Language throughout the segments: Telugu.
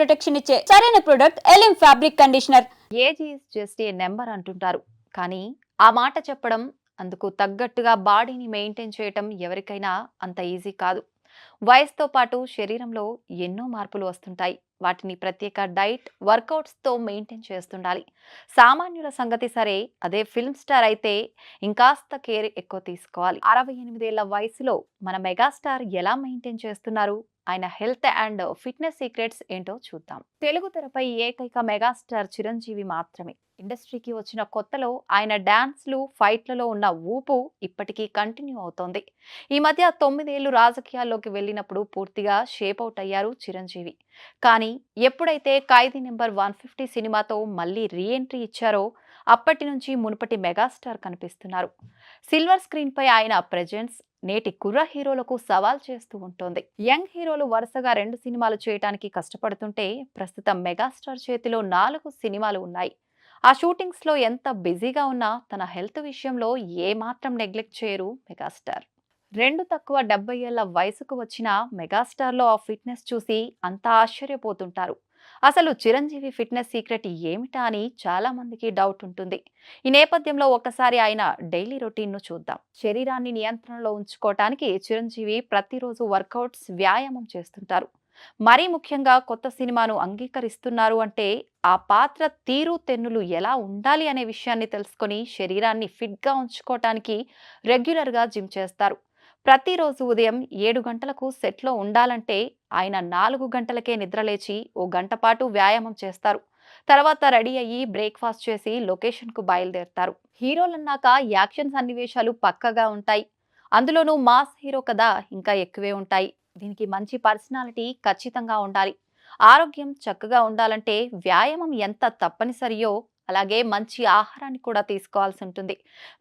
ప్రొటెక్షన్ ఇచ్చే సరైన product ఎలిమ్ fabric conditioner age is just a number అంటుంటారు. కానీ ఆ మాట చెప్పడం అందుకు తగ్గట్టుగా బాడీని మెయింటైన్ చేయటం ఎవరికైనా అంత ఈజీ కాదు. వయసుతో పాటు శరీరంలో ఎన్నో మార్పులు వస్తుంటాయి. వాటిని ప్రత్యేక డైట్ వర్కౌట్స్తో మెయింటైన్ చేస్తుండాలి. సామాన్యుల సంగతి సరే అదే ఫిల్మ్ స్టార్ అయితే ఇంకాస్త కేర్ ఎక్కువ తీసుకోవాలి. అరవై ఎనిమిదేళ్ళ వయసులో మన మెగాస్టార్ ఎలా మెయింటైన్ చేస్తున్నారు? ఆయన హెల్త్ అండ్ ఫిట్నెస్ సీక్రెట్స్ ఏంటో చూద్దాం. తెలుగు తెరపై ఏకైక మెగాస్టార్ చిరంజీవి మాత్రమే. ఇండస్ట్రీకి వచ్చిన కొత్తలో ఆయన డాన్స్లు ఫైట్లలో ఉన్న ఊపు ఇప్పటికీ కంటిన్యూ అవుతోంది. ఈ మధ్య తొమ్మిదేళ్ళు రాజకీయాల్లోకి వెళ్ళినప్పుడు పూర్తిగా షేప్ అవుట్ అయ్యారు చిరంజీవి. కానీ ఎప్పుడైతే ఖైదీ నెంబర్ వన్ ఫిఫ్టీ సినిమాతో మళ్ళీ రీఎంట్రీ ఇచ్చారో అప్పటి నుంచి మునుపటి మెగాస్టార్ కనిపిస్తున్నారు. సిల్వర్ స్క్రీన్పై ఆయన ప్రజెన్స్ నేటి కుర్ర హీరోలకు సవాల్ చేస్తూ ఉంటుంది. యంగ్ హీరోలు వరుసగా రెండు సినిమాలు చేయడానికి కష్టపడుతుంటే ప్రస్తుతం మెగాస్టార్ చేతిలో నాలుగు సినిమాలు ఉన్నాయి. ఆ షూటింగ్స్లో ఎంత బిజీగా ఉన్నా తన హెల్త్ విషయంలో ఏ మాత్రం నెగ్లెక్ట్ చేయరు మెగాస్టార్. రెండు తక్కువ డెబ్బై ఏళ్ళ వయసుకు వచ్చిన మెగాస్టార్లో ఆ ఫిట్నెస్ చూసి అంతా ఆశ్చర్యపోతుంటారు. అసలు చిరంజీవి ఫిట్నెస్ సీక్రెట్ ఏమిటా అని చాలా మందికి డౌట్ ఉంటుంది. ఈ నేపథ్యంలో ఒకసారి ఆయన డైలీ రొటీన్ను చూద్దాం. శరీరాన్ని నియంత్రణలో ఉంచుకోవటానికి చిరంజీవి ప్రతిరోజు వర్కౌట్స్ వ్యాయామం చేస్తుంటారు. మరీ ముఖ్యంగా కొత్త సినిమాను అంగీకరిస్తున్నారు అంటే ఆ పాత్ర తీరు తెన్నులు ఎలా ఉండాలి అనే విషయాన్ని తెలుసుకొని శరీరాన్ని ఫిట్గా ఉంచుకోవటానికి రెగ్యులర్గా జిమ్ చేస్తారు. ప్రతిరోజు ఉదయం ఏడు గంటలకు సెట్లో ఉండాలంటే ఆయన నాలుగు గంటలకే నిద్రలేచి ఓ గంట పాటు వ్యాయామం చేస్తారు. తర్వాత రెడీ అయ్యి బ్రేక్ఫాస్ట్ చేసి లొకేషన్కు బయలుదేరతారు. హీరోలన్నాక యాక్షన్ సన్నివేశాలు పక్కగా ఉంటాయి. అందులోనూ మాస్ హీరో కదా ఇంకా ఎక్కువే ఉంటాయి. దీనికి మంచి పర్సనాలిటీ ఖచ్చితంగా ఉండాలి. ఆరోగ్యం చక్కగా ఉండాలంటే వ్యాయామం ఎంత తప్పనిసరియో అలాగే మంచి ఆహారాన్ని కూడా తీసుకోవాల్సి ఉంటుంది.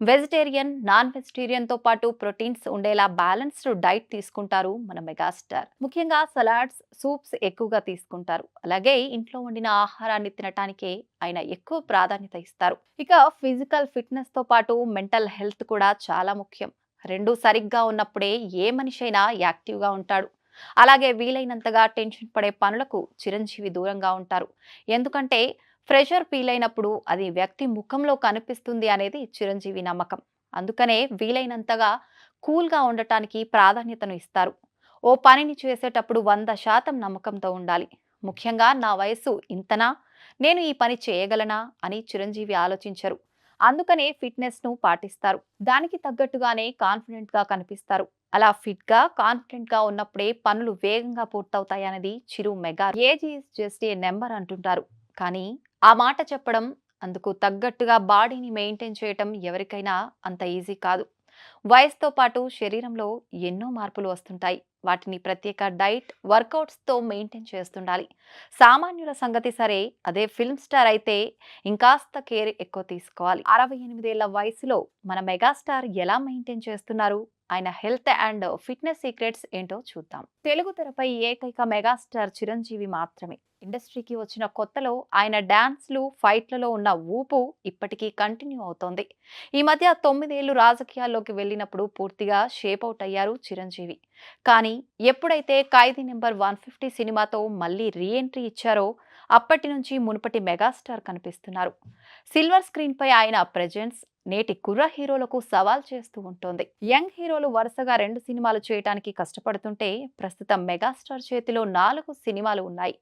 వెజిటేరియన్ నాన్ వెజిటేరియన్తో పాటు ప్రోటీన్స్ ఉండేలా బ్యాలెన్స్డ్ డైట్ తీసుకుంటారు మన మెగాస్టార్ ముఖ్యంగా సలాడ్స్ సూప్స్ ఎక్కువగా తీసుకుంటారు. అలాగే ఇంట్లో వండిన ఆహారాన్ని తినటానికే ఆయన ఎక్కువ ప్రాధాన్యత ఇస్తారు. ఇక ఫిజికల్ ఫిట్నెస్తో పాటు మెంటల్ హెల్త్ కూడా చాలా ముఖ్యం. రెండు సరిగ్గా ఉన్నప్పుడే ఏ మనిషి అయినా యాక్టివ్గా ఉంటాడు. అలాగే వీలైనంతగా టెన్షన్ పడే పనులకు చిరంజీవి దూరంగా ఉంటారు. ఎందుకంటే ప్రెషర్ ఫీల్ అయినప్పుడు అది వ్యక్తి ముఖంలో కనిపిస్తుంది అనేది చిరంజీవి నమ్మకం. అందుకనే వీలైనంతగా కూల్గా ఉండటానికి ప్రాధాన్యతను ఇస్తారు. ఓ పనిని చేసేటప్పుడు వంద శాతం నమ్మకంతో ఉండాలి. ముఖ్యంగా నా వయసు ఇంతనా? నేను ఈ పని చేయగలనా? అని చిరంజీవి ఆలోచించరు. అందుకనే ఫిట్నెస్ను పాటిస్తారు. దానికి తగ్గట్టుగానే కాన్ఫిడెంట్గా కనిపిస్తారు. అలా ఫిట్గా కాన్ఫిడెంట్గా ఉన్నప్పుడే పనులు వేగంగా పూర్తవుతాయన్నది Chiru mega age just a number అంటుంటారు. కానీ ఆ మాట చెప్పడం అందుకు తగ్గట్టుగా బాడీని మెయింటైన్ చేయటం ఎవరికైనా అంత ఈజీ కాదు. వయసుతో పాటు శరీరంలో ఎన్నో మార్పులు వస్తుంటాయి. వాటిని ప్రత్యేక డైట్ వర్కౌట్స్తో మెయింటైన్ చేస్తుండాలి. సామాన్యుల సంగతి సరే అదే ఫిల్మ్ స్టార్ అయితే ఇంకాస్త కేర్ ఎక్కువ తీసుకోవాలి. అరవై ఎనిమిదేళ్ళ వయసులో మన మెగాస్టార్ ఎలా మెయింటైన్ చేస్తున్నారు? ఆయన హెల్త్ అండ్ ఫిట్నెస్ సీక్రెట్స్ ఏంటో చూద్దాం. తెలుగు తెరపై ఏకైక మెగాస్టార్ చిరంజీవి మాత్రమే. ఇండస్ట్రీకి వచ్చిన కొత్తలో ఆయన డాన్స్లు ఫైట్లలో ఉన్న ఊపు ఇప్పటికీ కంటిన్యూ అవుతోంది. ఈ మధ్య తొమ్మిదేళ్ళు రాజకీయాల్లోకి వెళ్ళినప్పుడు పూర్తిగా షేప్ అవుట్ అయ్యారు చిరంజీవి. కానీ ఎప్పుడైతే ఖైదీ నెంబర్ వన్ ఫిఫ్టీ సినిమాతో మళ్ళీ రీఎంట్రీ ఇచ్చారో అప్పటి నుంచి మునుపటి మెగాస్టార్ కనిపిస్తున్నారు. సిల్వర్ స్క్రీన్పై ఆయన ప్రజెన్స్ నేటి కుర్ర హీరోలకు సవాల్ చేస్తూ ఉంటుంది. యంగ్ హీరోలు వరుసగా రెండు సినిమాలు చేయడానికి కష్టపడుతుంటే ప్రస్తుతం మెగాస్టార్ చేతిలో నాలుగు సినిమాలు ఉన్నాయి.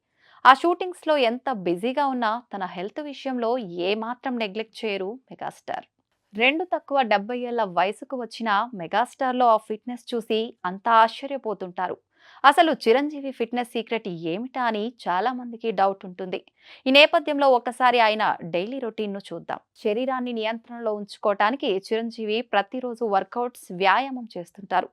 ఆ షూటింగ్స్లో ఎంత బిజీగా ఉన్నా తన హెల్త్ విషయంలో ఏ మాత్రం నెగ్లెక్ట్ చేయరు మెగాస్టార్. రెండు తక్కువ డెబ్బై ఏళ్ళ వయసుకు వచ్చిన మెగాస్టార్లో ఆ ఫిట్నెస్ చూసి అంతా ఆశ్చర్యపోతుంటారు. అసలు చిరంజీవి ఫిట్నెస్ సీక్రెట్ ఏమిటా అని చాలా మందికి డౌట్ ఉంటుంది. ఈ నేపథ్యంలో ఒకసారి ఆయన డైలీ రొటీన్ను చూద్దాం. శరీరాన్ని నియంత్రణలో ఉంచుకోవటానికి చిరంజీవి ప్రతిరోజు వర్కౌట్స్ వ్యాయామం చేస్తుంటారు.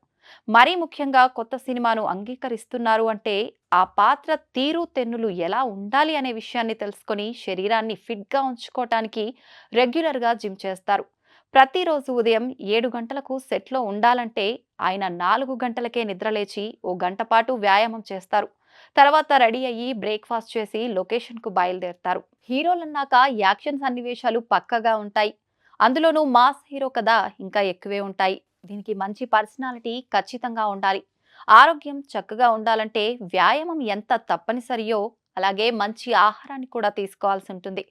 మరీ ముఖ్యంగా కొత్త సినిమాను అంగీకరిస్తున్నారు అంటే ఆ పాత్ర తీరు తెన్నులు ఎలా ఉండాలి అనే విషయాన్ని తెలుసుకొని శరీరాన్ని ఫిట్గా ఉంచుకోవటానికి రెగ్యులర్గా జిమ్ చేస్తారు. ప్రతిరోజు ఉదయం ఏడు గంటలకు సెట్లో ఉండాలంటే ఆయన నాలుగు గంటలకే నిద్రలేచి ఓ గంట పాటు వ్యాయామం చేస్తారు. తర్వాత రెడీ అయ్యి బ్రేక్ఫాస్ట్ చేసి లొకేషన్కు బయలుదేరతారు. హీరోలన్నాక యాక్షన్ సన్నివేశాలు పక్కగా ఉంటాయి. అందులోనూ మాస్ హీరో కదా ఇంకా ఎక్కువే ఉంటాయి. దీనికి మంచి పర్సనాలిటీ ఖచ్చితంగా ఉండాలి. ఆరోగ్యం చక్కగా ఉండాలంటే వ్యాయామం ఎంత తప్పనిసరియో అలాగే మంచి ఆహారాన్ని కూడా తీసుకోవాల్సి ఉంటుంది.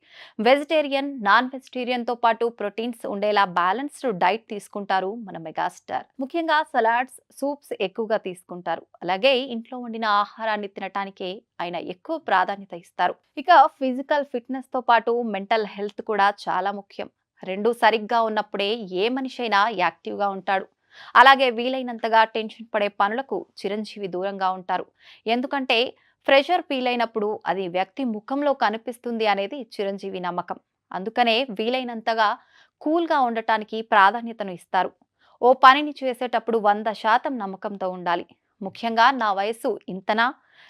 వెజిటేరియన్ నాన్ వెజిటేరియన్తో పాటు ప్రోటీన్స్ ఉండేలా బ్యాలెన్స్డ్ డైట్ తీసుకుంటారు మన మెగాస్టార్ ముఖ్యంగా సలాడ్స్ సూప్స్ ఎక్కువగా తీసుకుంటారు. అలాగే ఇంట్లో వండిన ఆహారాన్ని తినటానికే ఆయన ఎక్కువ ప్రాధాన్యత ఇస్తారు. ఇక ఫిజికల్ ఫిట్నెస్తో పాటు మెంటల్ హెల్త్ కూడా చాలా ముఖ్యం. రెండు సరిగ్గా ఉన్నప్పుడే ఏ మనిషి అయినా యాక్టివ్గా ఉంటాడు. అలాగే వీలైనంతగా టెన్షన్ పడే పనులకు చిరంజీవి దూరంగా ఉంటారు. ఎందుకంటే ప్రెషర్ ఫీల్ అయినప్పుడు అది వ్యక్తి ముఖంలో కనిపిస్తుంది అనేది చిరంజీవి నమ్మకం. అందుకనే వీలైనంతగా కూల్గా ఉండటానికి ప్రాధాన్యతను ఇస్తారు. ఓ పనిని చేసేటప్పుడు వంద శాతం నమ్మకంతో ఉండాలి. ముఖ్యంగా నా వయసు ఇంతనా?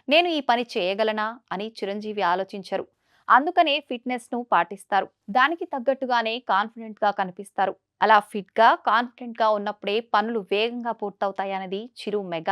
నేను ఈ పని చేయగలనా? అని చిరంజీవి ఆలోచించరు. అందుకనే ఫిట్నెస్ను పాటిస్తారు. దానికి తగ్గట్టుగానే కాన్ఫిడెంట్గా కనిపిస్తారు. అలా ఫిట్గా కాన్ఫిడెంట్గా ఉన్నప్పుడే పనులు వేగంగా పూర్తవుతాయన్నది చిరు మెగా